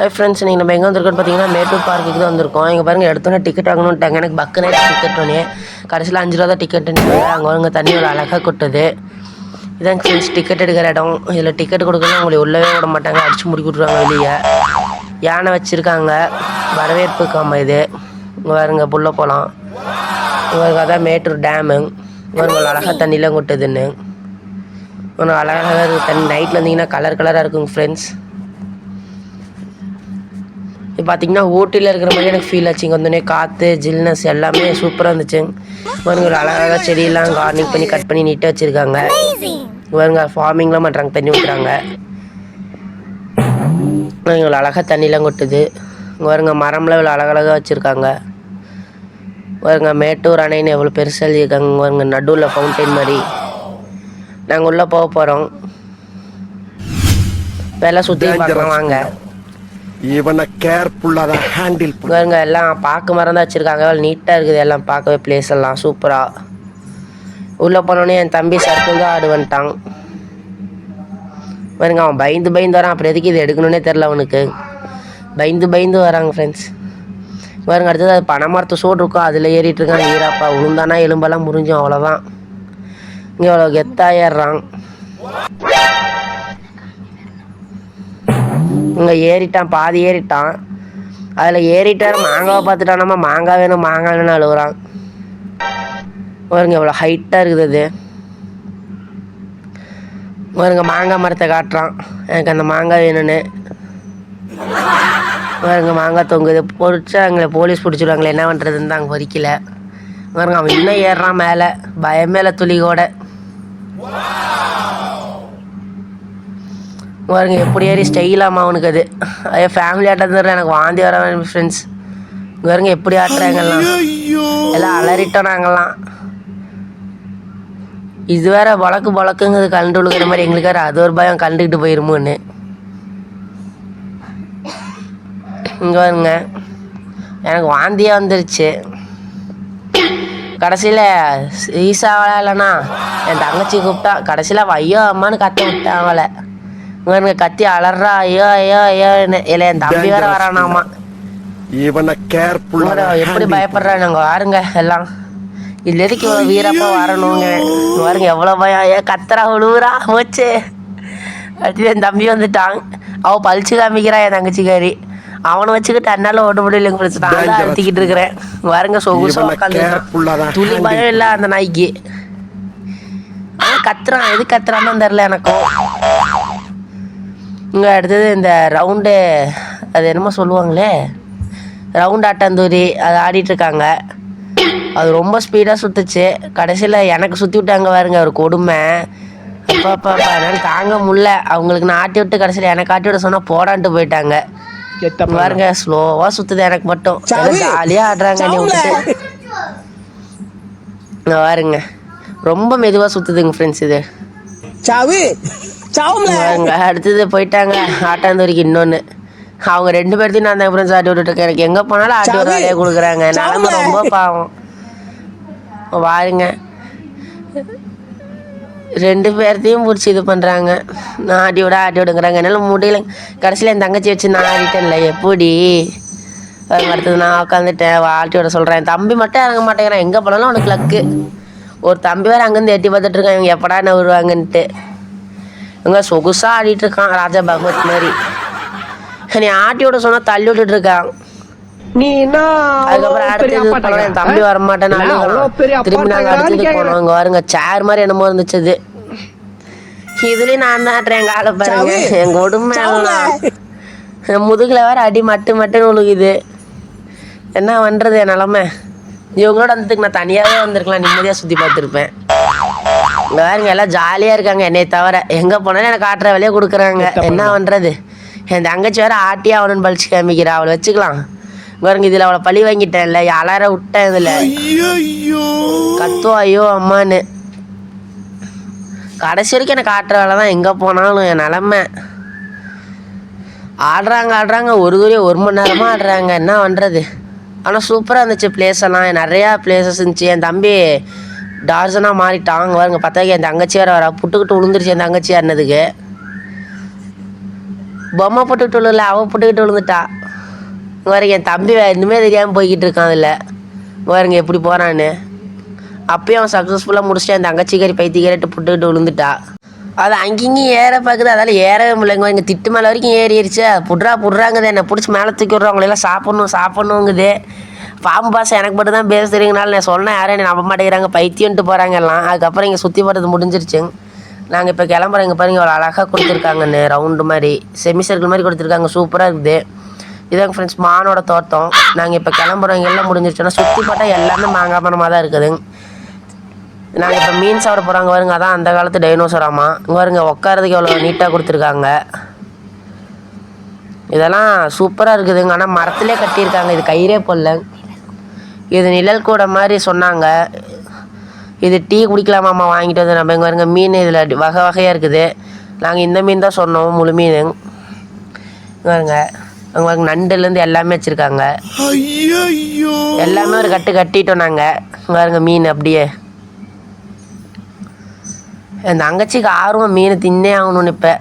Hi friends நீங்கள் நம்ம எங்கே வந்திருக்கோம்னு பார்த்தீங்கன்னா மேட்டூர் பார்க்குக்கு தான் வந்திருக்கோம். இங்கே பாருங்கள் எடுத்தோன்னே டிக்கெட் வாங்கணுன்ட்டாங்க எனக்கு பக்கு நைட் டிக்கெட் ஒன்று கடைசியில் அஞ்சு ரூபா தான் டிக்கெட்டுன்னு அங்கே அங்கே தண்ணி ஒரு அழகாக கொட்டுது. இதான் ஃப்ரெண்ட்ஸ் டிக்கெட் எடுக்கிற இடம். இதில் டிக்கெட் கொடுக்கணும் உங்களை உள்ளவே விட மாட்டாங்க. அடிச்சு முடி விட்ருவாங்க வெளியே. யானை வச்சுருக்காங்க. வரவேற்பு காம இது. இங்கே பாருங்க புள்ள போகலாம் இவருக்கு அதான் மேட்டூர் டேமு இவங்க அழகாக தண்ணியெலாம் கொட்டுதுன்னு. ஒன்று அழகாக இருக்குது தண்ணி நைட்டில் வந்தீங்கன்னா கலர் கலராக இருக்குங்க ஃப்ரெண்ட்ஸ் இப்போ பார்த்தீங்கன்னா ஊட்டியில் இருக்கிற மாதிரி எனக்கு ஃபீல் ஆச்சுங்க வந்தோடனே காற்று ஜில்னஸ் எல்லாமே சூப்பராக இருந்துச்சுங்க பாருங்க ஒரு அழகாக செடியெல்லாம் கார்னிங் பண்ணி கட் பண்ணி நீட்டாக வச்சுருக்காங்க. பாருங்க ஃபார்மிங்லாம் பண்ணுறாங்க தண்ணி ஊற்றுறாங்க இவ்வளோ அழகாக தண்ணிலாம் கொட்டுது. இங்க பாருங்க மரம்லாம் இவ்வளோ அழகழகாக வச்சுருக்காங்க. பாருங்க மேட்டூர் அணைன்னு எவ்வளோ பெருசாக எழுதியிருக்காங்க. இங்க பாருங்க நடுவில் ஃபவுண்டைன் மாதிரி. நாங்கள் உள்ளே போக போகிறோம் எல்லாம் சுற்றி பார்க்கலாம் வாங்க. இவனை கேர்ஃபுல்லாக தான் ஹேண்டில் பாருங்க எல்லாம் பார்க்க மரம் தான் வச்சுருக்காங்க நீட்டாக இருக்குது எல்லாம் பார்க்கவே பிளேஸ் எல்லாம் சூப்பராக உள்ளே போனோடனே என் தம்பி சர்க்கிள் தான் ஆடு வந்துட்டான் பாருங்க அவன் பயந்து பயந்து வரான். அப்புறம் எதுக்கு இது எடுக்கணுன்னே தெரில அவனுக்கு. பயந்து பயந்து வராங்க ஃப்ரெண்ட்ஸ் பாருங்க அடுத்தது அது பனைமரத்து சோடு இருக்கும். அதில் ஏறிட்டு இருக்கான் ஈராப்பா உளுந்தானா எலும்பெல்லாம் முறிஞ்சும் அவ்வளோதான் இங்கே அவ்வளோ கெத்தாக ஏறுறான். இங்கே ஏறிட்டான் பாதி ஏறிட்டான். அதில் ஏறிட்டார் மாங்காவை பார்த்துட்டான் நம்ம மாங்காய் வேணும் மாங்காய் வேணும் அழுகுறான் பாருங்க எவ்வளோ ஹைட்டாக இருக்குது அது. பாருங்க மாங்காய் மரத்தை காட்டுறான். எனக்கு அந்த மாங்காய் வேணும்னு. பாருங்க மாங்காய் தொங்குது. பொறிச்சா எங்களை போலீஸ் பிடிச்சிடுவாங்களே என்ன பண்ணுறதுன்னு தான் அங்கே பொறிக்கல. பாருங்க அவன் இன்னும் ஏறுறான் மேலே. பயம் மேலே துளி கூட. பாருங்க எப்படி ஏறி ஸ்டைலாமா அவனுக்கு அது. ஐயோ ஃபேமிலி ஆட்டம் எனக்கு வாந்தி வர ஃப்ரெண்ட்ஸ் பாருங்க எப்படி ஆட்டுறாங்கலாம். எல்லாம் அலறிட்டோம் நாங்கெல்லாம் இது வேற வழக்கு வழக்குங்கிறது கண்டு விழுக்கிற மாதிரி எங்களுக்கு வேற அது ஒரு பயம் கண்டுக்கிட்டு போயிருமோன்னு. இங்கே பாருங்க எனக்கு வாந்தியாக வந்துருச்சு. கடைசியில் ஈசா இல்லைண்ணா என் தங்கச்சி கூப்பிட்டா கடைசியில் ஐயோ அம்மான்னு கத்த விட்டான் அவளை. இவனுங்க கத்தி அலறா ஐயோ ஐயோ ஐயோ இல்லை என் தம்பி வேற வரானாமா. இவனை கேர்ஃபுல்லா எப்படி பயப்படுறாங்க நாங்கள் வாருங்க எல்லாம். இதுல எதுக்கு இவ்வளோ வீரப்பா வரணுங்க இங்க பாருங்க எவ்வளோ பயம். ஏன் கத்துறா உழுவுறா போச்சு அடுத்து என் தம்பி வந்துட்டான். அவ பழிச்சு காமிக்கிறா என் தங்கச்சிக்காரி அவனை வச்சுக்கிட்டு அண்ணால ஓட முடியல பிரச்சனை. நான் தான் அழுத்திக்கிட்டு இருக்கிறேன். பாருங்க சொகுசா உட்காந்து துளி பயம் இல்லை அந்த நாய்க்கு. அவன் கத்துறான். எது கத்துறான்னு தெரில எனக்கும் இங்கே அடுத்தது இந்த ரவுண்டு அது என்னமோ சொல்லுவாங்களே? ரவுண்ட் ஆட்டாந்தூரி அது ஆடிட்டு இருக்காங்க அது ரொம்ப ஸ்பீடாக சுற்றுச்சு கடைசியில் எனக்கு சுற்றி விட்டாங்க பாருங்க ஒரு கொடுமை. அப்பா அப்பா என்னால் தாங்க முடியல. அவங்களுக்கு நான் ஆட்டி விட்டு கடைசியில் எனக்கு ஆட்டி விட சொன்னால் போடான்ட்டு போயிட்டாங்க. பாருங்க ஸ்லோவாக சுற்றுது எனக்கு மட்டும். ஜாலியாக ஆடுறாங்க நீ விட்டுட்டு. பாருங்க ரொம்ப மெதுவாக சுற்றுதுங்க ஃப்ரெண்ட்ஸ் இது. சாவு. அடுத்தது போயிட்டாங்க. ஆட்டாந்தூரிக்கு இன்னொன்று அவங்க ரெண்டு பேர்த்தையும் நான் தான் ஃப்ரெண்ட்ஸ் ஆட்டி விட்டுட்டு இருக்கேன். எனக்கு எங்கே போனாலும் ஆட்டி ஒரு வேலையை கொடுக்குறாங்க. நிலம ரொம்ப பாவம். பாருங்க. ரெண்டு பேர்த்தையும் பிடிச்சி இது பண்ணுறாங்க நான் ஆட்டி விட ஆட்டி விடுங்கிறாங்க. என்னால் முடியல. கடைசியில் என் தங்கச்சி வச்சு நான் ஆடிட்டேன்ல. எப்படி அடுத்தது நான் உட்காந்துட்டேன் ஆட்டி விட சொல்கிறேன் தம்பி மட்டும் இறங்க மாட்டேங்கிறான். எங்கே போனாலும் அவனுக்கு லக்கு ஒரு தம்பி வேறு அங்கேருந்து எட்டி பார்த்துட்டு இருக்கான். இவங்க எப்படா என்ன வருவாங்கன்ட்டு. இவங்க சொகுசாக ஆடிட்டு இருக்கான் ராஜா பகவத் மாதிரி. நீ ஆட்டி விட சொன்னா தள்ளி விட்டுட்டு இருக்கான். நீ என்ன அதுக்கப்புறம் அடுத்தது என் தம்பி வரமாட்டேன்னு. திரும்பி நாங்கள் அடுத்தது போனோம். இங்கே வருங்க சேர் மாதிரி என்னமோ இருந்துச்சு இதுலயும் நான் தான் ஆட்டுறேன் காலை பாருங்க. என் கொடுமை முதுகுல வேற அடி மட்டு மட்டுன்னு விழுகுது என்ன பண்றது என் நிலமை? இவங்களோட வந்ததுக்கு நான் தனியாவே வந்திருக்கலாம் நிம்மதியா சுத்தி பார்த்துருப்பேன். இங்க பாருங்க எல்லாம் ஜாலியா இருக்காங்க. என்னை தவிர எங்க போனாலும் எனக்கு ஆட்டுற வேலையை கொடுக்குறாங்க. என்ன பண்றது? என் தங்கச்சி வேற ஆட்டி அவனு பழிச்சு காமிக்கிறா அவளை வச்சுக்கலாம். பாருங்க இதுல அவளை பழி வாங்கிட்டேன்ல. அலார விட்டேன் இதுல. கத்துவா ஐயோ அம்மான்னு. கடைசி வரைக்கும் எனக்கு ஆட்டுற வேலை தான். எங்கே போனாலும் என் நிலமை. ஆடுறாங்க ஆடுறாங்க. ஒரு தூரம் ஒரு மணி நேரமாக ஆடுறாங்க. என்ன பண்ணுறது ஆனால் சூப்பராக இருந்துச்சு பிளேஸ் எல்லாம். நிறையா பிளேசஸ் இருந்துச்சு. என் தம்பி டார்ஜனாக மாறிட்டாங்க பாருங்க. பார்த்தா என் தங்கச்சி வேறு வரா. புட்டுக்கிட்டு விழுந்துருச்சு என் தங்கச்சி ஆடினதுக்கு பொம்மை போட்டுக்கிட்டு விழுல அவள் புட்டுக்கிட்டு விழுந்துட்டா இங்க பாருங்க என் தம்பி வே- இன்னுமே தெரியாமல் போய்கிட்டு இருக்கான் அதில். பாருங்க எப்படி போகிறான்னு அப்பயும் அவன் சக்ஸஸ்ஃபுல்லாக முடிச்சுட்டு என் தங்கச்சிக்காரி பைத்தியக்காரிட்டு புட்டுக்கிட்டு விழுந்துட்டா அது அங்கேயும் ஏற பார்க்குது அதால் ஏறவே முடியலங்க எங்கள் திட்டு மேலே வரைக்கும் ஏறிடுச்சு அது புட்றா புட்றாங்குது. என்னை பிடிச்சி மேலே தூக்கி விட்றவங்களெல்லாம் சாப்பிட்ணும் சாப்பிட்ணுங்குது. பாம்பு பாசம் எனக்கு மட்டும் தான் பேச தெரியுங்கனால நான் சொன்னேன் யாரும் நம்ப மாட்டேங்கிறாங்க. பைத்தியன்ட்டு போகிறாங்க எல்லாம் அதுக்கப்புறம் இங்கே சுற்றி போகிறது முடிஞ்சிருச்சுங்க நாங்கள் இப்போ கிளம்புறோம். இங்கே பாருங்க அவ்வளோ அழகாக கொடுத்துருக்காங்கன்னு. ரவுண்டு மாதிரி செமி சர்க்கிள் மாதிரி கொடுத்துருக்காங்க. சூப்பராக இருக்குது. இதாங்க ஃப்ரெண்ட்ஸ் மானோட தோட்டம். நாங்கள் இப்போ கிளம்புறோம். எல்லாம் முடிஞ்சிருச்சோன்னா சுற்றி பார்த்தா எல்லாமே மாங்காய் மரமாக தான் இருக்குதுங்க நாங்கள் இப்போ மீன் சாப்பிட போகிறாங்க பாருங்க அதான் அந்த காலத்து டைனோசராமா இங்கே பாருங்க உட்காரதுக்கு எவ்வளோ நீட்டாக கொடுத்துருக்காங்க. இதெல்லாம் சூப்பராக இருக்குதுங்க. ஆனால் மரத்திலே கட்டியிருக்காங்க. இது கயிறே போடல. இது நிழல் கூட மாதிரி சொன்னாங்க. இது டீ குடிக்கலாமாம்மா வாங்கிட்டு வந்து நம்ம இங்கே பாருங்க மீன் இதில் வகை வகையாக இருக்குது. நாங்கள் இந்த மீன் தான் சொன்னோம் முழு மீன். இங்க பாருங்க அங்கே பாருங்க நண்டுலேருந்து எல்லாமே வச்சுருக்காங்க. எல்லாமே ஒரு கட்டு கட்டிட்டோம் நாங்கள் இங்க பாருங்க மீன் அப்படியே. என் தங்கச்சிக்கு ஆர்வம் மீன் தின்னே ஆகணும்னு இப்போ.